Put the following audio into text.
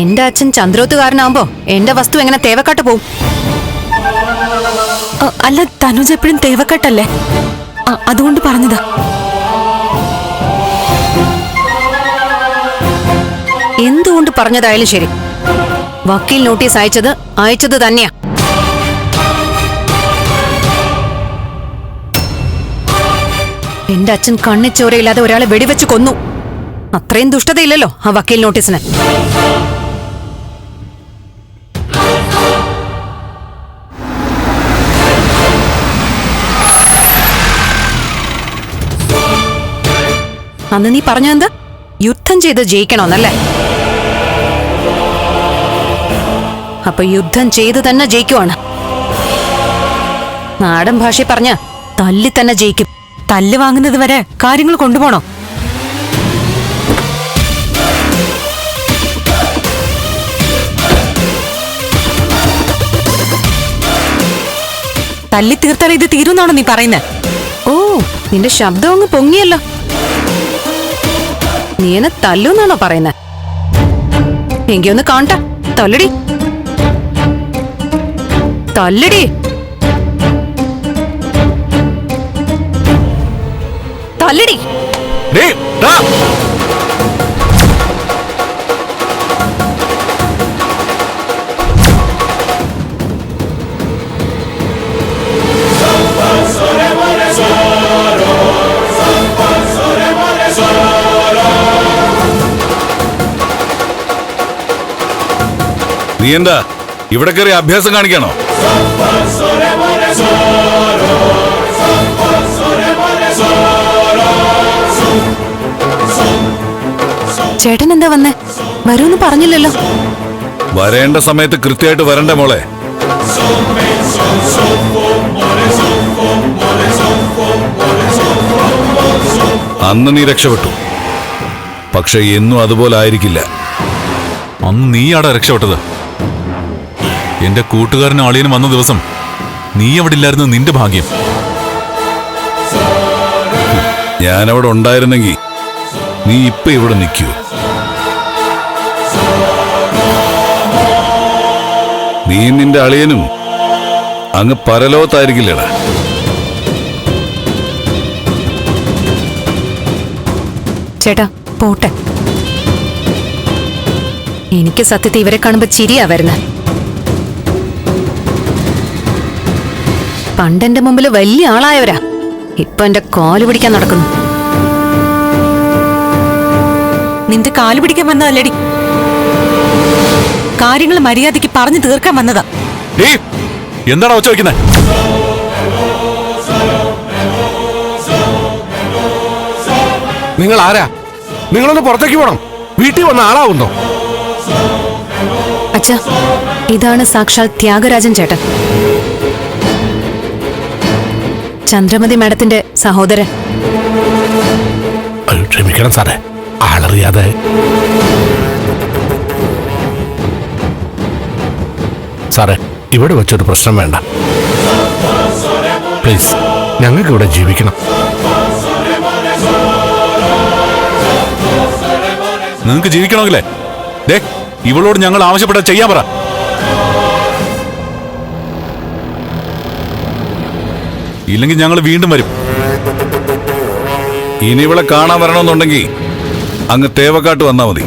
എന്റെ അച്ഛൻ ചന്ദ്രോത്തുകാരനാവുമ്പോ എന്റെ വസ്തു എങ്ങനെ തേവക്കാട്ട് പോവും? അല്ല തനുജ എപ്പോഴും തേവക്കാട്ടല്ലേ? അതുകൊണ്ട് പറഞ്ഞതാ. എന്തുകൊണ്ട് പറഞ്ഞതായാലും ശരി. വക്കീൽ നോട്ടീസ് അയച്ചത് അയച്ചത് തന്നെയാ. എന്റെ അച്ഛൻ കണ്ണിച്ചോരയില്ലാതെ ഒരാളെ വെടിവെച്ച് കൊന്നു. അത്രയും ദുഷ്ടതയില്ലല്ലോ ആ വക്കീൽ നോട്ടീസിന്. അന്ന് നീ പറഞ്ഞതെന്ത് യുദ്ധം ചെയ്ത് ജയിക്കണമെന്നല്ലേ? അപ്പൊ യുദ്ധം ചെയ്ത് തന്നെ ജയിക്കുവാണ്. നാടൻ ഭാഷ പറഞ്ഞ തല്ലി തന്നെ ജയിക്കും. തല്ല് വാങ്ങുന്നത് വരെ കാര്യങ്ങൾ കൊണ്ടുപോണോ തല്ലി തീർത്താൽ ഇത് തീരുന്നാണോ നീ പറയുന്നത് ഓ നിന്റെ ശബ്ദം അങ്ങ് പൊങ്ങിയല്ലോ. നീ എന്നെ തല്ലൂന്നാണോ പറയുന്നത് എങ്കി ഒന്ന് തല്ലടി. തല്ലടി. തല്ലടി. തല്ലടി നീ എന്താ ഇവിടെ കയറി അഭ്യാസം കാണിക്കണോ? ചേട്ടൻ എന്താ വന്നേ? വരൂന്ന് പറഞ്ഞില്ലല്ലോ. വരേണ്ട സമയത്ത് കൃത്യമായിട്ട് വരണ്ട മോളെ? അന്ന് നീ രക്ഷപ്പെട്ടു. പക്ഷെ എന്നും അതുപോലെ ആയിരിക്കില്ല. അന്ന് നീയാടാ രക്ഷപ്പെട്ടത്. എന്റെ കൂട്ടുകാരനും അളിയനും വന്ന ദിവസം നീ അവിടെ ഇല്ലായിരുന്നു നിന്റെ ഭാഗ്യം. ഞാനവിടെ ഉണ്ടായിരുന്നെങ്കിൽ നീ ഇപ്പൊ ഇവിടെ നിൽക്കൂ. നീ നിന്റെ അളിയനും അങ്ങ് പരലോകത്തായിരിക്കില്ലടാ. ചേട്ടാ പോട്ടെ. എനിക്ക് സത്യത്തെ ഇവരെ കാണുമ്പോ ചിരിയാ വരുന്നത് പണ്ടെന്റെ മുമ്പിൽ വലിയ ആളായവരാ. ഇപ്പൊ എന്റെ കാൽ പിടിക്കാൻ നടക്കുന്നു. നിന്റെ കാൽ പിടിക്കാൻ വന്നതല്ലടി? കാര്യങ്ങൾ മര്യാദയ്ക്ക് പറഞ്ഞു തീർക്കാൻ വന്നതാ. എന്താണോ ഒച്ച നിങ്ങൾ ആരാ നിങ്ങളൊന്ന് പുറത്തേക്ക് പോണം. വീട്ടിൽ വന്ന ആളാവുന്നോ? അച്ഛ ഇതാണ് സാക്ഷാൽ ത്യാഗരാജൻ ചേട്ടൻ. ചന്ദ്രമതി മാഡത്തിന്റെ സഹോദരൻ. ക്ഷമിക്കണം സാറേ. ആളറിയാതെ. സാറേ ഇവിടെ വെച്ചൊരു പ്രശ്നം വേണ്ട. പ്ലീസ് ഞങ്ങൾക്ക് ഇവിടെ ജീവിക്കണം. നിങ്ങൾക്ക് ജീവിക്കണമെങ്കിലേ. ദേ ഇവളോട് ഞങ്ങൾ ആവശ്യപ്പെട്ട ചെയ്യാൻ പറ. ഇല്ലെങ്കിൽ ഞങ്ങൾ വീണ്ടും വരും. ഇനി ഇവിടെ കാണാൻ വരണമെന്നുണ്ടെങ്കിൽ അങ്ങ് തേവക്കാട്ട് വന്നാൽ മതി.